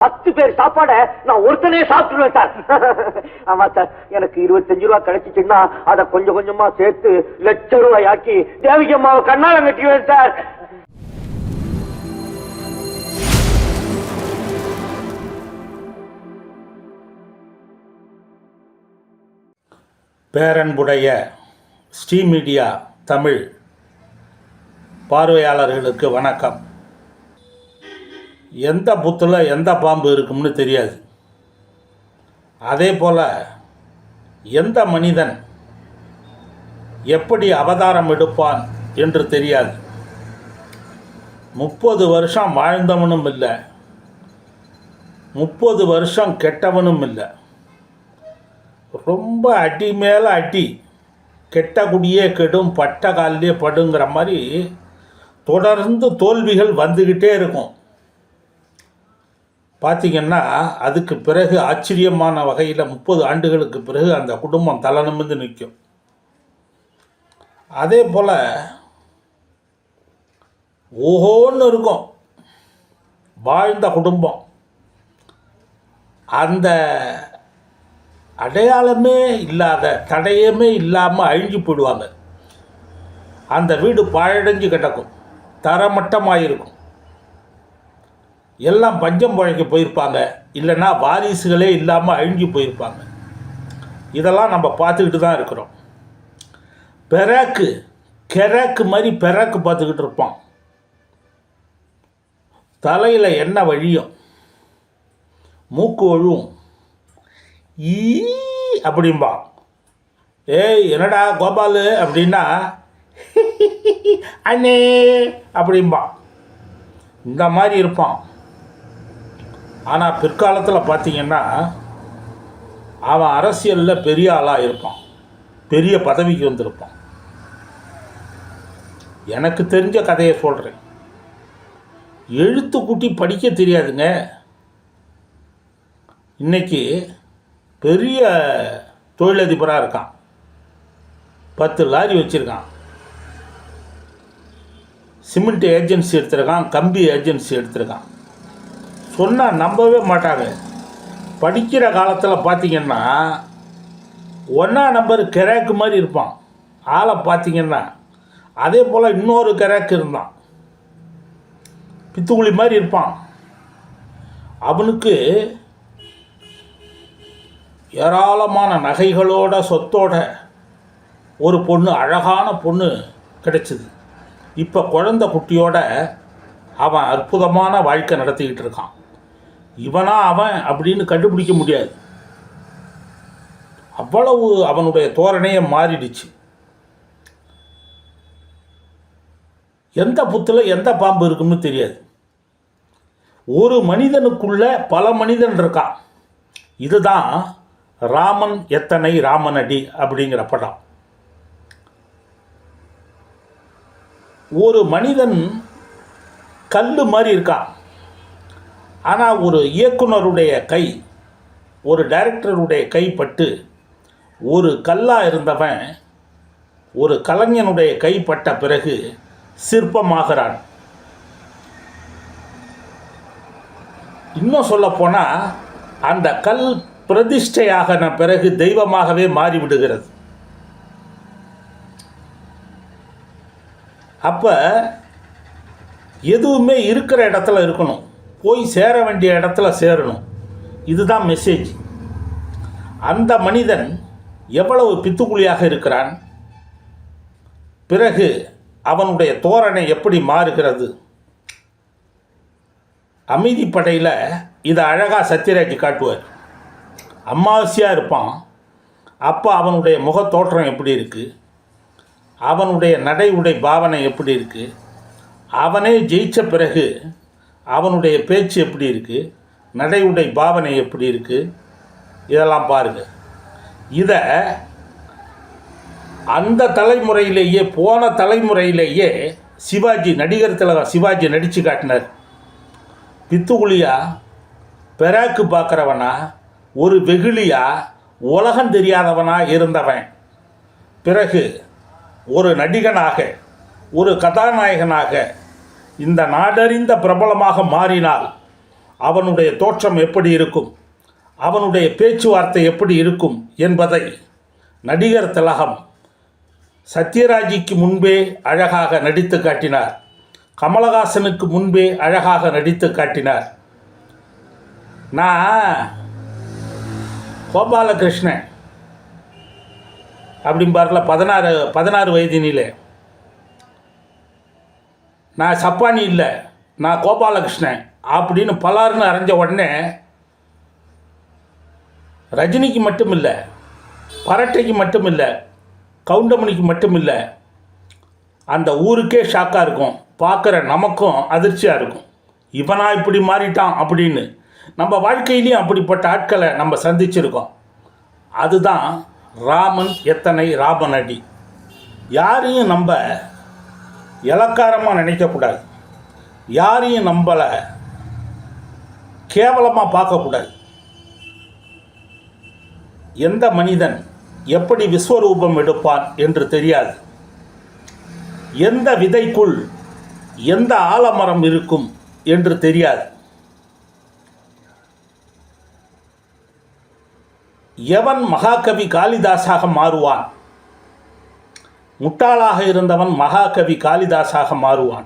பத்து பேர் சாப்பாட நான் ஒருத்தனே சாப்பிட்டுருவேன் சார். ஆமா சார் எனக்கு இருபத்தஞ்சு ரூபா கிடைச்சிச்சுன்னா அதை கொஞ்சம் கொஞ்சமா சேர்த்து லட்ச ரூபாய் ஆக்கி தேவிக்கு அம்மாவை கண்ணால கட்டிடுவேன் சார். பேரன்புடைய ஸ்ரீ மீடியா தமிழ் பார்வையாளர்களுக்கு வணக்கம். எந்த புத்தில் எந்த பாம்பு இருக்கும்னு தெரியாது. அதே போல் எந்த மனிதன் எப்படி அவதாரம் எடுப்பான் என்று தெரியாது. முப்பது வருஷம் வாழ்ந்தவனும் இல்லை. முப்பது வருஷம் கெட்டவனும் இல்லை. ரொம்ப அடி மேலே அடி கெட்ட குடியே கெடும் பட்ட காலிலே படுங்கிற மாதிரி தொடர்ந்து தோல்விகள் வந்துக்கிட்டே இருக்கும். பார்த்திங்கன்னா அதுக்கு பிறகு ஆச்சரியமான வகையில் முப்பது ஆண்டுகளுக்கு பிறகு அந்த குடும்பம் தலை நிமிர்ந்து நிற்கும். அதே போல் ஓஹோன்னு இருக்கும். வாழ்ந்த குடும்பம். அந்த அடையாளமே இல்லாத தடையமே இல்லாமல் அழிஞ்சு போயிடுவாங்க. அந்த வீடு பாழடைஞ்சு கிடக்கும். தரமட்டமாக இருக்கும் எல்லாம் பஞ்சம் பழைக்க போயிருப்பாங்க. இல்லைன்னா வாரிசுகளே இல்லாமல் அழிஞ்சு போயிருப்பாங்க. இதெல்லாம் நம்ம பார்த்துக்கிட்டு தான் இருக்கிறோம். பெராக்கு கெராக்கு மாதிரி பெராக்கு பார்த்துக்கிட்டு இருப்பான். தலையில் என்ன வழியும் மூக்கு ஒழுவும். ஈ அப்படிம்பா. ஏய் என்னடா கோபால் அப்படின்னா அண்ணே அப்படிம்பா. இந்த மாதிரி இருப்பான். ஆனால் பிற்காலத்தில் பார்த்தீங்கன்னா அவன் அரசியலில் பெரிய ஆளாக இருப்பான். பெரிய பதவிக்கு வந்திருப்பான். எனக்கு தெரிஞ்ச கதையை சொல்கிறேன் எழுத்து கூட்டி படிக்க தெரியாதுங்க. இன்னைக்கு பெரிய தொழிலதிபராக இருக்கான். பத்து லாரி வச்சுருக்கான். சிமெண்ட் ஏஜென்சி எடுத்திருக்கான் கம்பி ஏஜென்சி எடுத்திருக்கான். சொன்னால் நம்பவே மாட்டாங்க. படிக்கிற காலத்தில் பார்த்திங்கன்னா ஒன்றா நம்பர் கிராக்கு மாதிரி இருப்பான். ஆளை பார்த்திங்கன்னா அதே போல் இன்னொரு கிராக்கு இருந்தான். பித்துக்குழி மாதிரி இருப்பான். அவனுக்கு ஏராளமான நகைகளோட சொத்தோட ஒரு பொண்ணு அழகான பொண்ணு கிடைச்சிது. இப்போ குழந்தை குட்டியோட அவன் அற்புதமான வாழ்க்கை நடத்திக்கிட்டு இருக்கான். இவனா அவன் அப்படின்னு கண்டுபிடிக்க முடியாது. அவ்வளவு அவனுடைய தோரணையை மாறிடுச்சு. எந்த புத்தில் எந்த பாம்பு இருக்குன்னு தெரியாது. ஒரு மனிதனுக்குள்ள பல மனிதன் இருக்கான். இதுதான் ராமன் எத்தனை ராமனடி அப்படிங்கிற படம். ஒரு மனிதன் கல் மாதிரி இருக்கான். ஆனால் ஒரு இயக்குனருடைய கை ஒரு டைரக்டருடைய கைப்பட்டு ஒரு கல்லாக இருந்தவன் ஒரு கலைஞனுடைய கைப்பட்ட பிறகு சிற்பமாகிறான். இன்னும் சொல்லப்போனால் அந்த கல் பிரதிஷ்டையாகன பிறகு தெய்வமாகவே மாறிவிடுகிறது. அப்போ எதுவுமே இருக்கிற இடத்துல இருக்கணும். போய் சேர வேண்டிய இடத்துல சேரணும். இதுதான் மெசேஜ் அந்த மனிதன் எவ்வளவு பித்துக்குழியாக இருக்கிறான்? பிறகு அவனுடைய தோரணை எப்படி மாறுகிறது? அமைதிப்படையில் இதை அழகாக சத்யராஜ் காட்டுவார். அமாவாசையாக இருப்பான். அப்போ அவனுடைய முகத்தோற்றம் எப்படி இருக்குது அவனுடைய நடை உடை பாவனை எப்படி இருக்குது அவனே ஜெயித்த பிறகு அவனுடைய பேச்சு எப்படி இருக்குது நடை உடை பாவனை எப்படி இருக்குது இதெல்லாம் பாருங்கள் இதை அந்த தலைமுறையிலேயே போன தலைமுறையிலேயே சிவாஜி நடிகர் திலகம் சிவாஜி நடித்து காட்டினார். பித்துகுழியா பெராக்கு பார்க்குறவனா ஒரு வெகுளியா உலகம் தெரியாதவனா இருந்தவன். பிறகு ஒரு நடிகனாக ஒரு கதாநாயகனாக இந்த நாடறிந்த பிரபலமாக மாறினால் அவனுடைய தோற்றம் எப்படி இருக்கும்? அவனுடைய பேச்சுவார்த்தை எப்படி இருக்கும் என்பதை நடிகர் திலகம் சத்யராஜிக்கு முன்பே அழகாக நடித்து காட்டினார். கமலஹாசனுக்கு முன்பே அழகாக நடித்து காட்டினார். நான் கோபாலகிருஷ்ணன் அப்படிம்பார்ல பதினாறு பதினாறு வயதினிலே. நான் சப்பானி இல்லை. நான் கோபாலகிருஷ்ணன் அப்படின்னு பலார்னு அரைஞ்ச உடனே ரஜினிக்கு மட்டும் இல்லை பரட்டைக்கு மட்டும் இல்லை கவுண்டமணிக்கு மட்டும் இல்லை அந்த ஊருக்கே ஷாக்காக இருக்கும். பார்க்குற நமக்கும் அதிர்ச்சியாக இருக்கும். இவனா இப்படி மாறிட்டான் அப்படின்னு நம்ம வாழ்க்கையிலையும் அப்படிப்பட்ட ஆட்களை நம்ம சந்திச்சிருக்கோம். அதுதான் ராமன் எத்தனை ராமனடி யாரையும் நம்ம இலக்காரமாக நினைக்கக்கூடாது. யாரையும் நம்மளை கேவலமாக பார்க்கக்கூடாது. எந்த மனிதன் எப்படி விஸ்வரூபம் எடுப்பான் என்று தெரியாது. எந்த விதைக்குள் எந்த ஆலமரம் இருக்கும் என்று தெரியாது. எவன் மகாகவி காளிதாசாக மாறுவான்? முட்டாளாக இருந்தவன் மகாகவி காளிதாசாக மாறுவான்.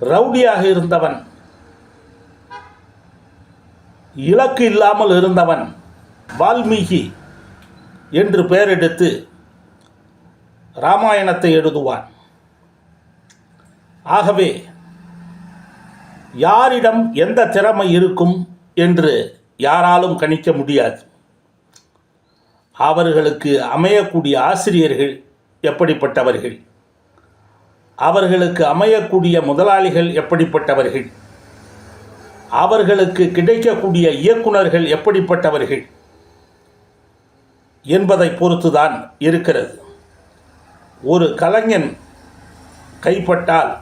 ரவுடியாக இருந்தவன் இலக்கு இல்லாமல் இருந்தவன் வால்மீகி என்று பெயரெடுத்து ராமாயணத்தை எழுதுவான். ஆகவே யாரிடம் எந்த திறமை இருக்கும் என்று யாராலும் கணிக்க முடியாது. அவர்களுக்கு அமையக்கூடிய ஆசிரியர்கள் எப்படிப்பட்டவர்கள்? அவர்களுக்கு அமையக்கூடிய முதலாளிகள் எப்படிப்பட்டவர்கள்? அவர்களுக்கு கிடைக்கக்கூடிய இயக்குனர்கள் எப்படிப்பட்டவர்கள்? என்பதை பொறுத்துதான் இருக்கிறது. ஒரு கலைஞன் கைப்பட்டால்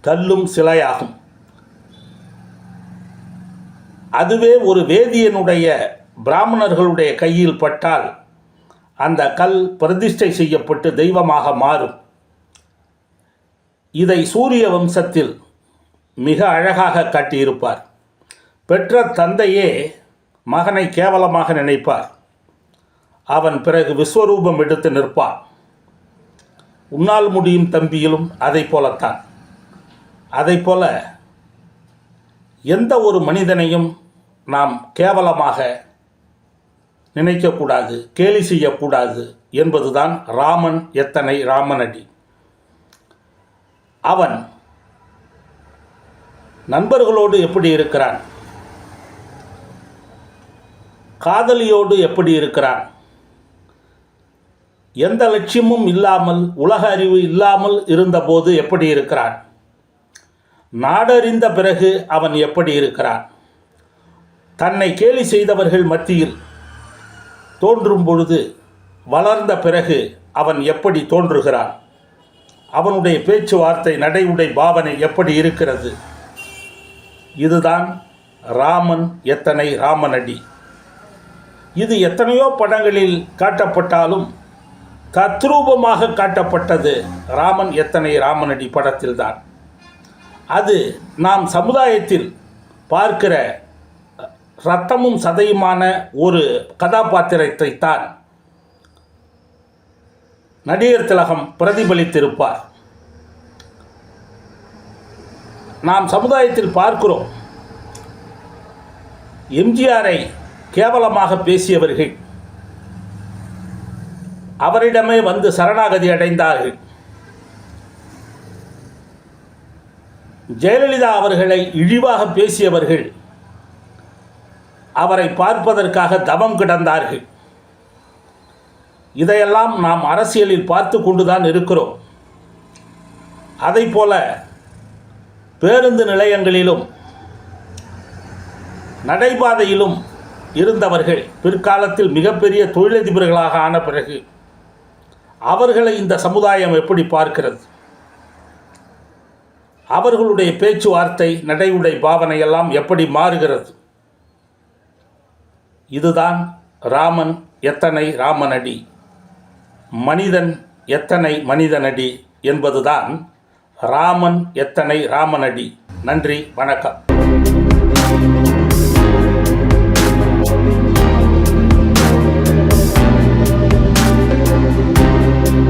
கல்லும் சிலையாகும். அதுவே ஒரு வேதியனுடைய பிராமணர்களுடைய கையில் பட்டால் அந்த கல் பிரதிஷ்டை செய்யப்பட்டு தெய்வமாக மாறும். இதை சூரிய வம்சத்தில் மிக அழகாக காட்டியிருப்பார். பெற்ற தந்தையே மகனை கேவலமாக நினைப்பார். அவன் பிறகு விஸ்வரூபம் எடுத்து நிற்பான். உன்னால் முடியும் தம்பியிலும் அதை போலத்தான். அதை போல எந்த ஒரு மனிதனையும் நாம் கேவலமாக நினைக்கக்கூடாது கேலி செய்யக்கூடாது என்பதுதான் ராமன் எத்தனை ராமனடி. அவன் நண்பர்களோடு எப்படி இருக்கிறான்? காதலியோடு எப்படி இருக்கிறான்? எந்த லட்சியமும் இல்லாமல் உலக அறிவு இல்லாமல் இருந்தபோது எப்படி இருக்கிறான்? நாடறிந்த பிறகு அவன் எப்படி இருக்கிறான்? தன்னை கேலி செய்தவர்கள் மத்தியில் தோன்றும் பொழுது வளர்ந்த பிறகு அவன் எப்படி தோன்றுகிறான்? அவனுடைய பேச்சுவார்த்தை நடை உடை பாவனை எப்படி இருக்கிறது? இதுதான் ராமன் எத்தனை ராமனடி. இது எத்தனையோ படங்களில் காட்டப்பட்டாலும் தத்ரூபமாக காட்டப்பட்டது ராமன் எத்தனை ராமனடி படத்தில்தான். அது நாம் சமுதாயத்தில் பார்க்கிற ரத்தமும் சதையுமான ஒரு கதாபாத்திரத்தை தான் நடிகர் திலகம் பிரதிபலித்திருப்பார். நாம் சமுதாயத்தில் பார்க்கிறோம். எம்ஜிஆரை கேவலமாக பேசியவர்கள். அவரிடமே வந்து சரணாகதி அடைந்தார்கள். ஜெயலலிதா அவர்களை இழிவாக பேசியவர்கள். அவரை பார்ப்பதற்காக தவம் கிடந்தார்கள். இதையெல்லாம் நாம் அரசியலில் பார்த்து கொண்டுதான் இருக்கிறோம். அதைப்போல பேருந்து நிலையங்களிலும் நடைபாதையிலும் இருந்தவர்கள் பிற்காலத்தில் மிகப்பெரிய தொழிலதிபர்களாக ஆன பிறகு அவர்களை இந்த சமுதாயம் எப்படி பார்க்கிறது? அவர்களுடைய பேச்சுவார்த்தை நடை பாவனை எல்லாம் எப்படி மாறுகிறது? இதுதான் ராமன் எத்தனை ராமனடி? மனிதன் எத்தனை மனிதனடி? என்பதுதான் ராமன் எத்தனை ராமனடி? நன்றி வணக்கம்.